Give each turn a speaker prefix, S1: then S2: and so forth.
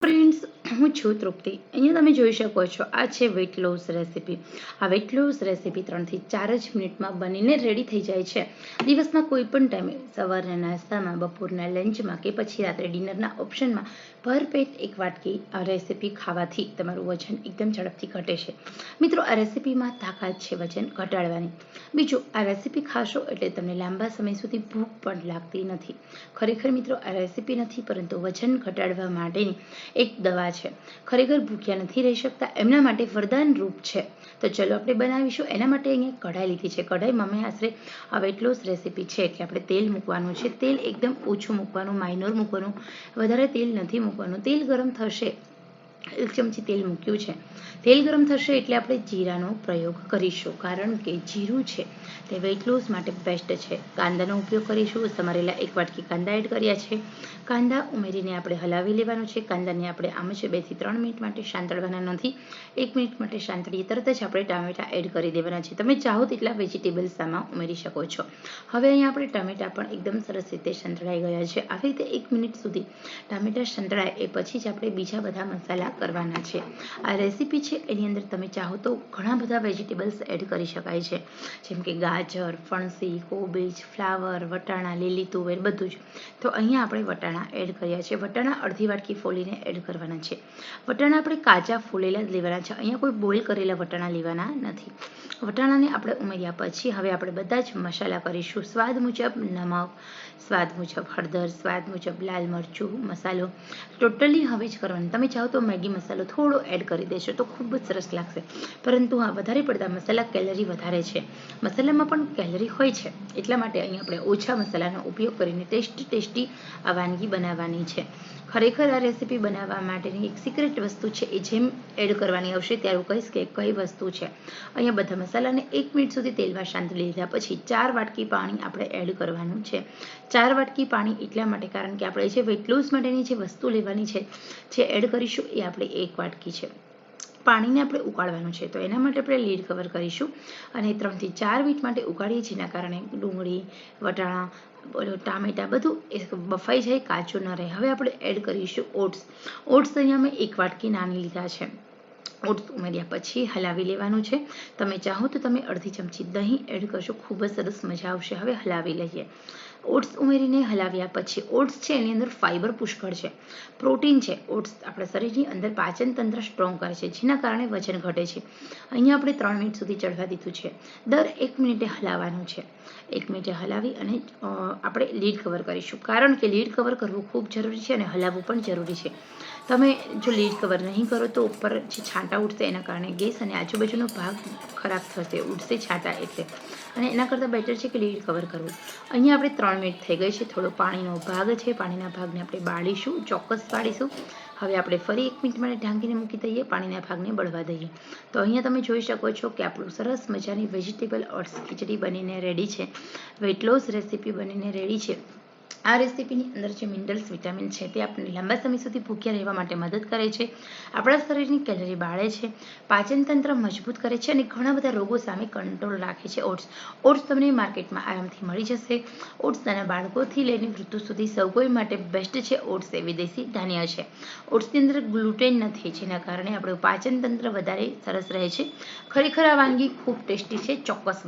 S1: Friends હું છું તૃપ્તિ. અહીંયા તમે જોઈ શકો છો, આ છે વેટ લોસ રેસીપી આ વેટ લોસ રેસીપી ત્રણથી ચાર જ મિનિટમાં બનીને રેડી થઈ જાય છે. દિવસના કોઈ પણ ટાઈમે, સવારના નાસ્તામાં, બપોરના લંચમાં કે પછી રાત્રે ડિનરના ઓપ્શનમાં, ભરપેટ એક વાટકી આ રેસીપી ખાવાથી તમારું વજન એકદમ ઝડપથી ઘટે છે. મિત્રો, આ રેસીપીમાં તાકાત છે વજન ઘટાડવાની. બીજું, આ રેસીપી ખાશો એટલે તમને લાંબા સમય સુધી ભૂખ પણ લાગતી નથી. ખરેખર મિત્રો, આ રેસીપી નથી, પરંતુ વજન ઘટાડવા માટેની એક દવા છે. ખરેખર ભૂખ્યા નથી રહી શકતા, એમના માટે વરદાન રૂપ છે. તો ચલો આપણે બનાવીશું. એના માટે અહીંયા કઢાઈ લીધી છે. કઢાઈમાં મેં આશરે આ વેટ લોસ રેસીપી છે કે આપણે તેલ મૂકવાનું છે. તેલ એકદમ ઓછું મૂકવાનું માઇનોર મૂકવાનું. વધારે તેલ નથી મૂકવાનું. તેલ ગરમ થશે એક ચમચી તેલ મૂક્યું છે. તેલ ગરમ થશે એટલે આપણે જીરાનો પ્રયોગ કરીશું. કારણ કે જીરું છે તે વેઇટ લોસ માટે બેસ્ટ છે. કાંદાનો ઉપયોગ કરીશું. સમારેલા એક વાટકી કાંદા એડ કર્યા છે. કાંદા ઉમેરીને આપણે હલાવી લેવાનું છે. કાંદાને આપણે આમ જ બેથી ત્રણ મિનિટ માટે શાંતળવાના નથી. એક મિનિટ માટે શાંતળીએ તરત જ આપણે ટામેટા એડ કરી દેવાના છે. તમે ચાહો તેટલા વેજીટેબલ્સ આમાં ઉમેરી શકો છો. હવે અહીંયા આપણે ટામેટા પણ એકદમ સરસ રીતે સંતળાઈ ગયા છે. આવી રીતે એક મિનિટ સુધી ટામેટા સંતળાય એ પછી જ આપણે બીજા બધા મસાલા કરવાના છે. આ રેસીપી છે એની અંદર તમે ચાહો તો ઘણા બધા વેજીટેબલ્સ એડ કરી શકાય છે. જેમ કે ગાજર, ફણસી, કોબીજ, ફ્લાવર, વટાણા, લીલી તુવેર બધું જ. તો અહીંયા આપણે વટાણા એડ કર્યા છે. વટાણા અડધી વાટકી ફોલીને એડ કરવાના છે. વટાણા આપણે કાચા ફોલેલા લેવાના છે. અહીંયા કોઈ બોઇલ કરેલા વટાણા લેવાના નથી. વટાણાને આપણે ઉમેર્યા પછી હવે આપણે બધા જ મસાલા કરીશું. સ્વાદ મુજબ નમક, સ્વાદ મુજબ હળદર, સ્વાદ મુજબ લાલ મરચું, મસાલો. ટોટલી હવે જ કરવાનું. તમે ચાહો તો મેગી મસાલો થોડો એડ કરી દેશો તો ખૂબ જ સરસ લાગશે. પરંતુ હા, વધારે પડતા મસાલા કેલરી વધારે છે. મસાલામાં પણ કેલરી હોય છે. એટલા માટે અહીં આપણે ઓછા મસાલાનો ઉપયોગ કરીને ટેસ્ટી ટેસ્ટી આ વાનગી બનાવવાની છે. ખરેખર આ રેસીપી બનાવવા માટેની એક સિક્રેટ વસ્તુ છે એ જેમ એડ કરવાની આવશે ત્યારે હું કહીશ કે કઈ વસ્તુ છે. અહીંયા બધા મસાલાને એક મિનિટ સુધી તેલમાં શાંતિ લીધા પછી ચાર વાટકી પાણી આપણે એડ કરવાનું છે. ચાર વાટકી પાણી એટલા માટે કારણ કે આપણે જે વેટ લોસ માટેની જે વસ્તુ લેવાની છે, જે એડ કરીશું એ આપણે એક વાટકી છે. પાણીને આપણે ઉકાળવાનું છે. તો એના માટે આપણે લીડ કવર કરીશું અને ત્રણથી ચાર મિનિટ માટે ઉકાળીએ, જેના કારણે ડુંગળી, વટાણા ટામેટા બધું એ બફાઈ જાય, કાચું ન રહે. હવે આપણે એડ કરીશું ઓટ્સ. ઓટ્સ અહીંયા મેં એક વાટકી નાની લીધા છે. ઓટ્સ ઉમેર્યા પછી હલાવી લેવાનું છે. તમે ચાહો તો તમે અડધી ચમચી દહીં એડ કરશો. ખૂબ જ સરસ મજા આવશે. હવે હલાવી લઈએ. ઓટ્સ ઉમેરીને હલાવ્યા પછી ઓટ્સ છે એની અંદર ફાઇબર પુષ્કળ છે. પ્રોટીન છે, ઓટ્સ આપણા શરીરની અંદર પાચન તંત્ર સ્ટ્રોંગ કરે છે, જેના કારણે વજન ઘટે છે. અહીંયા આપણે ત્રણ મિનિટ સુધી ચડવા દીધું છે. દર એક મિનિટે હલાવવાનું છે. એક મિનિટે હલાવી અને આપણે લીડ કવર કરીશું. કારણ કે લીડ કવર કરવું ખૂબ જરૂરી છે અને હલાવવું પણ જરૂરી છે. તમે જો લીડ કવર નહીં કરો તો ઉપર જે છાંટા ઉઠશે એના કારણે ગેસ અને આજુબાજુનો ભાગ ખરાબ થશે, ઉડશે છાંટા એટલે. અને એના કરતાં બેટર છે કે લીડ કવર કરવું. અહીંયા આપણે ત્રણ મિનિટ થઈ ગઈ છે, થોડો પાણીનો ભાગ છે, પાણીના ભાગને આપણે બાળીશું, ચોક્કસ બાળીશું. હવે આપણે ફરી એક મિનિટ માટે ઢાંકીને મૂકી દઈએ, પાણીના ભાગને બળવા દઈએ. તો અહીંયા તમે જોઈ શકો છો કે આપણું સરસ મજાની વેજીટેબલ ઓટ્સ ખીચડી બનીને રેડી છે. વેટ લોસ રેસીપી બનીને રેડી છે. આ રેસીપીની અંદર જે મિનરલ્સ, વિટામિન છે તે આપણને લાંબા સમય સુધી ભૂખ્યા રહેવા માટે મદદ કરે છે. આપણા શરીરની કેલરી બાળે છે, પાચન તંત્ર મજબૂત કરે છે અને ઘણા બધા રોગો સામે કંટ્રોલ રાખે છે. ઓટ્સ ઓટ્સ તમને માર્કેટમાં આરામથી મળી જશે. ઓટ્સ નાના બાળકોથી લઈને વૃદ્ધો સુધી સૌ કોઈ માટે બેસ્ટ છે. ઓટ્સ એ વિદેશી ધાન્ય છે. ઓટ્સની અંદર ગ્લુટેન નથી જેના કારણે આપણું પાચન તંત્ર વધારે સરસ રહે છે. ખરેખર આ વાનગી ખૂબ ટેસ્ટી છે. ચોક્કસ